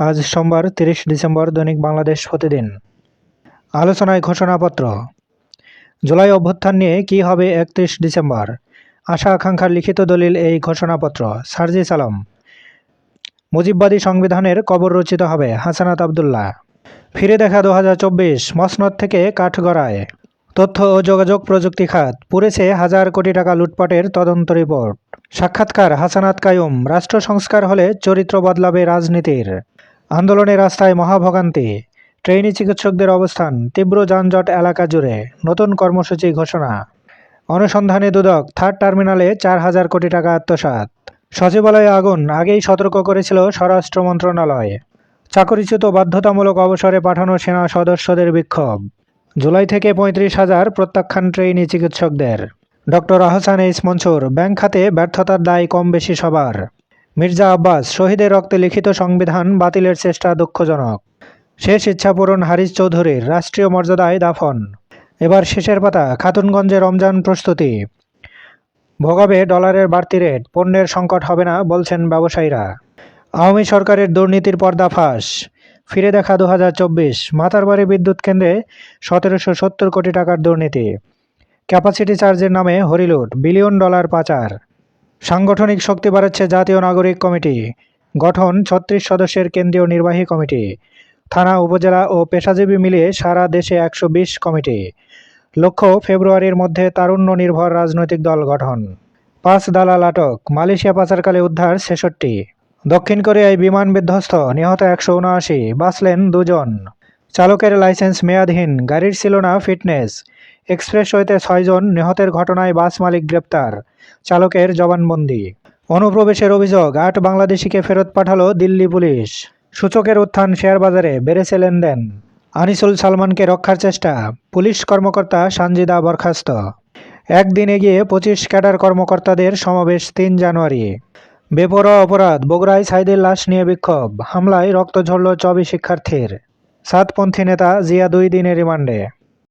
আজ সোমবার তিরিশ ডিসেম্বর দৈনিক বাংলাদেশ প্রতিদিন। আলোচনায় ঘোষণাপত্র। জুলাই অভ্যুত্থান নিয়ে কী হবে একত্রিশ ডিসেম্বর? আশা আকাঙ্ক্ষার লিখিত দলিল এই ঘোষণাপত্র। সার্জি সালাম মুজিববাদী সংবিধানের কবর রচিত হবে হাসানাত আবদুল্লাহ। ফিরে দেখা দু হাজার চব্বিশ, মসনদ থেকে কাঠগড়ায়। তথ্য ও যোগাযোগ প্রযুক্তি খাত। পুড়েছে হাজার কোটি টাকা লুটপাটের তদন্ত রিপোর্ট। সাক্ষাৎকার হাসানাত কায়ুম। রাষ্ট্র সংস্কার হলে চরিত্র বদলাবে রাজনীতির। আন্দোলনের রাস্তায় মহাভোগান্তি। ট্রেনি চিকিৎসকদের অবস্থান তীব্র যানজট এলাকা জুড়ে নতুন কর্মসূচি ঘোষণা। অনুসন্ধানে দুদক, থার্ড টার্মিনালে চার হাজার কোটি টাকা আত্মসাৎ। সচিবালয়ে আগুন আগেই সতর্ক করেছিল স্বরাষ্ট্র মন্ত্রণালয়। চাকরিচ্যুত বাধ্যতামূলক অবসরে পাঠানো সেনা সদস্যদের বিক্ষোভ। জুলাই থেকে পঁয়ত্রিশ হাজার প্রত্যাখ্যান ট্রেইনি চিকিৎসকদের। Doctor Ahsan H Mansur, bank খাতে ব্যর্থতার দায় কম বেশি সবার। মির্জা আব্বাস, শহীদের রক্তে লিখিত সংবিধান বাতিলের চেষ্টা দুঃখজনক। শেষ ইচ্ছা পূরণ হারিস চৌধুরীর রাষ্ট্রীয় মর্যাদায় দাফন। এবার শেষের পাতা, খাতুনগঞ্জে রমজান প্রস্তুতি। ভোগাবে ডলারের বাড়তি রেট, পণ্যের সংকট হবে না, বলছেন ব্যবসায়ীরা। আওয়ামী সরকারের দুর্নীতির পর্দাফাঁস ফিরে দেখা দু হাজার চব্বিশ মাতারবাড়ি বিদ্যুৎ কেন্দ্রে সতেরোশো সত্তর কোটি টাকার দুর্নীতি। ক্যাপাসিটি চার্জের নামে হরিলুট, বিলিয়ন ডলার পাচার। সাংগঠনিক শক্তি বাড়াচ্ছে জাতীয় নাগরিক কমিটি। গঠন ছত্রিশ সদস্যের কেন্দ্রীয় নির্বাহী কমিটি। থানা, উপজেলা ও পেশাজীবী মিলিয়ে সারা দেশে একশো বিশ কমিটি। লক্ষ্য, ফেব্রুয়ারির মধ্যে তারুণ্য নির্ভর রাজনৈতিক দল গঠন। পাঁচ দালাল আটক, মালয়েশিয়া পাচারকালে উদ্ধার ছেষট্টি। দক্ষিণ কোরিয়ায় বিমান বিধ্বস্ত, নিহত একশো উনআশি, বাঁচলেন দুজন। চালকের লাইসেন্স মেয়াদহীন, গাড়ির ছিল না ফিটনেস। এক্সপ্রেসওয়েতে ছয়জন নিহতের ঘটনায় বাস মালিক গ্রেপ্তার। চালকের জবানবন্দি। অনুপ্রবেশের অভিযোগ, আট বাংলাদেশিকে ফেরত পাঠালো দিল্লি পুলিশ। সূচকের উত্থান শেয়ার বাজারে বেড়েছে লেনদেন। আনিসুল সালমানকে রক্ষার চেষ্টা, পুলিশ কর্মকর্তা সানজিদা বরখাস্ত। একদিন এগিয়ে পঁচিশ ক্যাডার কর্মকর্তাদের সমাবেশ তিন জানুয়ারি। বেপরোয়া অপরাধ, বগুড়ায় সাইদের লাশ নিয়ে বিক্ষোভ, হামলায় রক্ত ঝরল চবি শিক্ষার্থীর। সাতপন্থী নেতা জিয়া দুই দিনের রিমান্ডে।